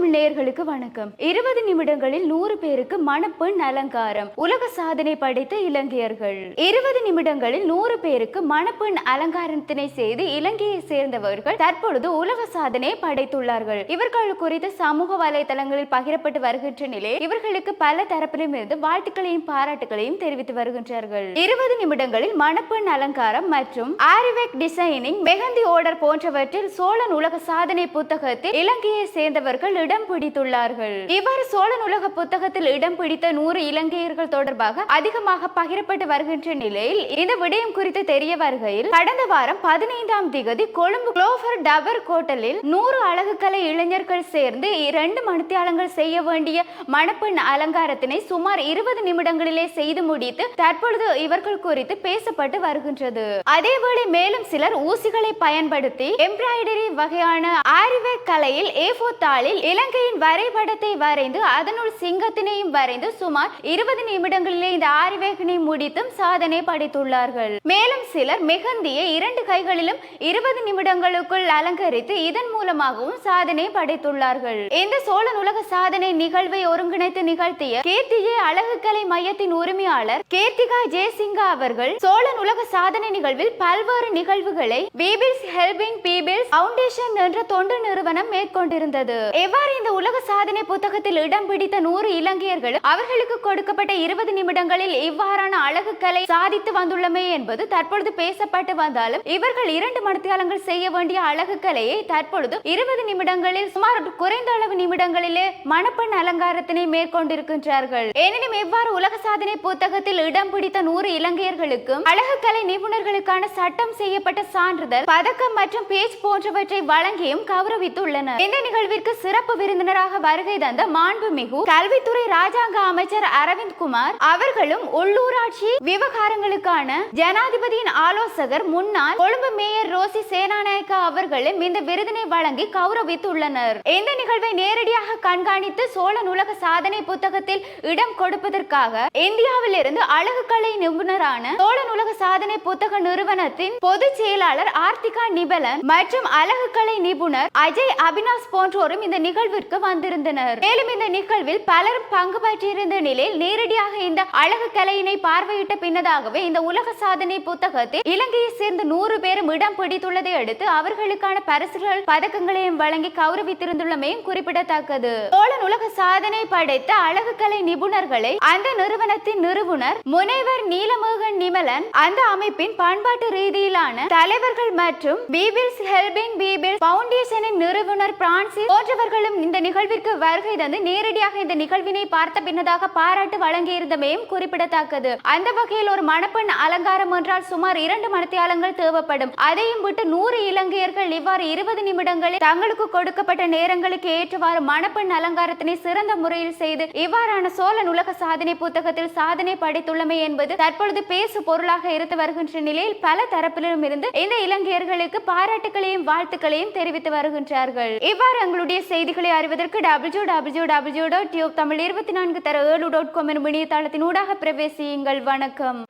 தமிழ் நேயர்களுக்கு வணக்கம். இருபது நிமிடங்களில் நூறு பேருக்கு மணப்பெண் அலங்காரம். உலக சாதனை படைத்த இலங்கையர்கள். இருபது நிமிடங்களில் நூறு பேருக்கு மணப்பெண் அலங்காரத்தினை செய்து இலங்கையை சேர்ந்தவர்கள் தற்பொழுது உலக சாதனை படைத்துள்ளார்கள். இவர்கள் குறித்து சமூக வலைதளங்களில் பகிரப்பட்டு வருகின்ற நிலையில் இவர்களுக்கு பல தரப்பிலும் இருந்து வாழ்த்துக்களையும் பாராட்டுகளையும் தெரிவித்து வருகின்றார்கள். இருபது நிமிடங்களில் மணப்பெண் அலங்காரம் மற்றும் ஆரிவெக் டிசைனிங் மெஹந்தி ஓர்டர் போன்றவற்றில் சோழன் உலக சாதனை புத்தகத்தில் இலங்கையை சேர்ந்தவர்கள் இடம் பிடித்துள்ளார்கள். இவ்வாறு சோழன் உலக புத்தகத்தில் இடம் பிடித்த நூறு இலங்கையர்கள் தொடர்பாக அதிகமாக பகிரப்பட்டு வருகின்ற நிலையில் இந்த விடயம் குறித்து தெரிய வருகையில் கடந்த வாரம் பதினைந்தாம் திகதி கொழும்பு குளோபர் டவர் கோட்டலில் நூறு அழகுக்கலை இளைஞர்கள் சேர்ந்து இரண்டு மணித்தியாலங்கள் செய்ய வேண்டிய மணப்பெண் அலங்காரத்தினை சுமார் இருபது நிமிடங்களிலே செய்து முடித்து தற்பொழுது இவர்கள் குறித்து பேசப்பட்டு வருகின்றது. அதேவேளை மேலும் சிலர் ஊசிகளை பயன்படுத்தி எம்ப்ராய்டரி வகையான ஆரிவே கலையில் ஏஃபோ தாளில் இலங்கையின் வரைபடத்தை வரைந்து அதனுள் சிங்கத்தினையும் வரைந்து சுமார் இருபது நிமிடங்களிலே இந்த ஆரிவேகனை முடித்தும் சாதனை படைத்துள்ளார்கள். மேலும் சிலர் மெஹந்தியை இரண்டு கைகளிலும் இருபது நிமிடங்களுக்குள் அலங்கரித்து இதன் மூலமாகவும் சாதனை படைத்துள்ளார்கள். இந்த சோழன் உலக சாதனை நிகழ்வை ஒருங்கிணைத்து நிகழ்த்திய கீர்த்திஜே அழகுக்கலை மையத்தின் உரிமையாளர் கீர்த்திகா ஜெயசிங்கா அவர்கள் சோழன் உலக சாதனை நிகழ்வில் பல்வேறு நிகழ்வுகளை பீபிள்ஸ் ஹெல்பிங் பீபிள்ஸ் பவுண்டேஷன் என்ற தொண்டு நிறுவனம் மேற்கொண்டிருந்தது. எவ்வாறு இவ்வாறு இந்த உலக சாதனை புத்தகத்தில் இடம் பிடித்த நூறு இலங்கையர்கள் அவர்களுக்கு கொடுக்கப்பட்ட இருபது நிமிடங்களில் இவ்வாறான அழகு கலை சாதித்து வந்துள்ளமே என்பது தற்பொழுது பேசப்பட்டு வந்தாலும் இவர்கள் இரண்டு மணித்தியாலங்கள் செய்ய வேண்டிய அழகு கலையை தற்பொழுது இருபது நிமிடங்களில் சுமார் குறைந்த அளவு நிமிடங்களிலே மணப்பெண் அலங்காரத்தினை மேற்கொண்டிருக்கின்றார்கள். எனினும் இவ்வாறு உலக சாதனை புத்தகத்தில் இடம் பிடித்த நூறு இலங்கையர்களுக்கும் அழகு கலை நிபுணர்களுக்கான சட்டம் செய்யப்பட்ட சான்றிதழ் பதக்கம் மற்றும் பேஜ் போன்றவற்றை வழங்கியும் கௌரவித்துள்ளனர். இந்த நிகழ்விற்கு சிறப்பு விருந்தினராக வருகை தந்த மாண்புமிகு கல்வித்துறை ராஜாங்க அமைச்சர் அரவிந்த் குமார் அவர்களும் உள்ளூராட்சி விவகாரங்களுக்கான ஜனாதிபதியின் ஆலோசகர் முன்னாள் கொழும்பு மேயர் ரோசி சேனாநாயக்கா அவர்களும் இந்த விருதினை வழங்கி கௌரவித்துள்ளனர். இந்த நிகழ்வை நேரடியாக கண்காணித்து சோழன் உலக சாதனை புத்தகத்தில் இடம் கொடுப்பதற்காக இந்தியாவில் இருந்து அழகு கலை நிபுணரான சோழன் உலக சாதனை புத்தக நிறுவனத்தின் பொதுச் செயலாளர் ஆர்த்திகா நிபலன் மற்றும் அழகு கலை நிபுணர் அஜய் அபினாஸ் போன்றோரும் இந்த நிகழ்வு நிகழ்விற்கு வந்திருந்தனர். மேலும் இந்த நிகழ்வில் பலரும் பங்கு பற்றியிருந்த நிலையில் நேரடியாக இந்த அழகு கலையினை பார்வையிட்ட பின்னதாகவே இந்த உலக சாதனை புத்தகத்தில் இலங்கையை சேர்ந்த நூறு பேரும் இடம் பிடித்துள்ளதை அடுத்து அவர்களுக்கான பரிசுகள் பதக்கங்களையும் வழங்கி கௌரவித்திருந்துள்ளமையும் குறிப்பிடத்தக்கது. சோழன் உலக சாதனை படைத்த அழகு கலை நிபுணர்களை அந்த நிறுவனத்தின் நிறுவனர் முனைவர் நீலமோகன் நிமலன் அந்த அமைப்பின் பண்பாட்டு ரீதியிலான தலைவர்கள் மற்றும் பீபிள்ஸ் ஹெல்பிங் பீபிள் பவுண்டேஷனின் நிறுவனர் பிரான்சிஸ் போன்றவர்களும் இந்த நிகழ்விற்கு வருகை தந்து நேரடியாக இந்த நிகழ்வினை பார்த்த பின்னதாக பாராட்டு வழங்கியிருந்தமையும் குறிப்பிடத்தக்கது. அந்த வகையில் ஒரு மணப்பெண் அலங்காரம் என்றால் சுமார் இரண்டு மணத்தியாலங்கள் தேவைப்படும். அதையும் விட்டு நூறு இலங்கையர்கள் இவ்வாறு இருபது நிமிடங்களில் தங்களுக்கு கொடுக்கப்பட்ட நேரங்களுக்கு ஏற்றவாறு மணப்பெண் அலங்காரத்தினை சிறந்த முறையில் செய்து இவ்வாறான சோழன் உலக சாதனை புத்தகத்தில் சாதனை படைத்துள்ளமை என்பது தற்பொழுது பேசு பொருளாக இருந்து வருகின்ற நிலையில் பல தரப்பிலும் இருந்து இந்த இலங்கையர்களுக்கு பாராட்டுகளையும் வாழ்த்துக்களையும் தெரிவித்து வருகின்றார்கள். இவ்வாறு எங்களுடைய செய்திகள் செய்திகளை அறிவதற்கு W W W dot tube Tamil இருபத்தி நான்கு தர ஏழு டாட் காம் எனும் இணையதளத்தின் ஊடாக பிரவேசியுங்கள். வணக்கம்.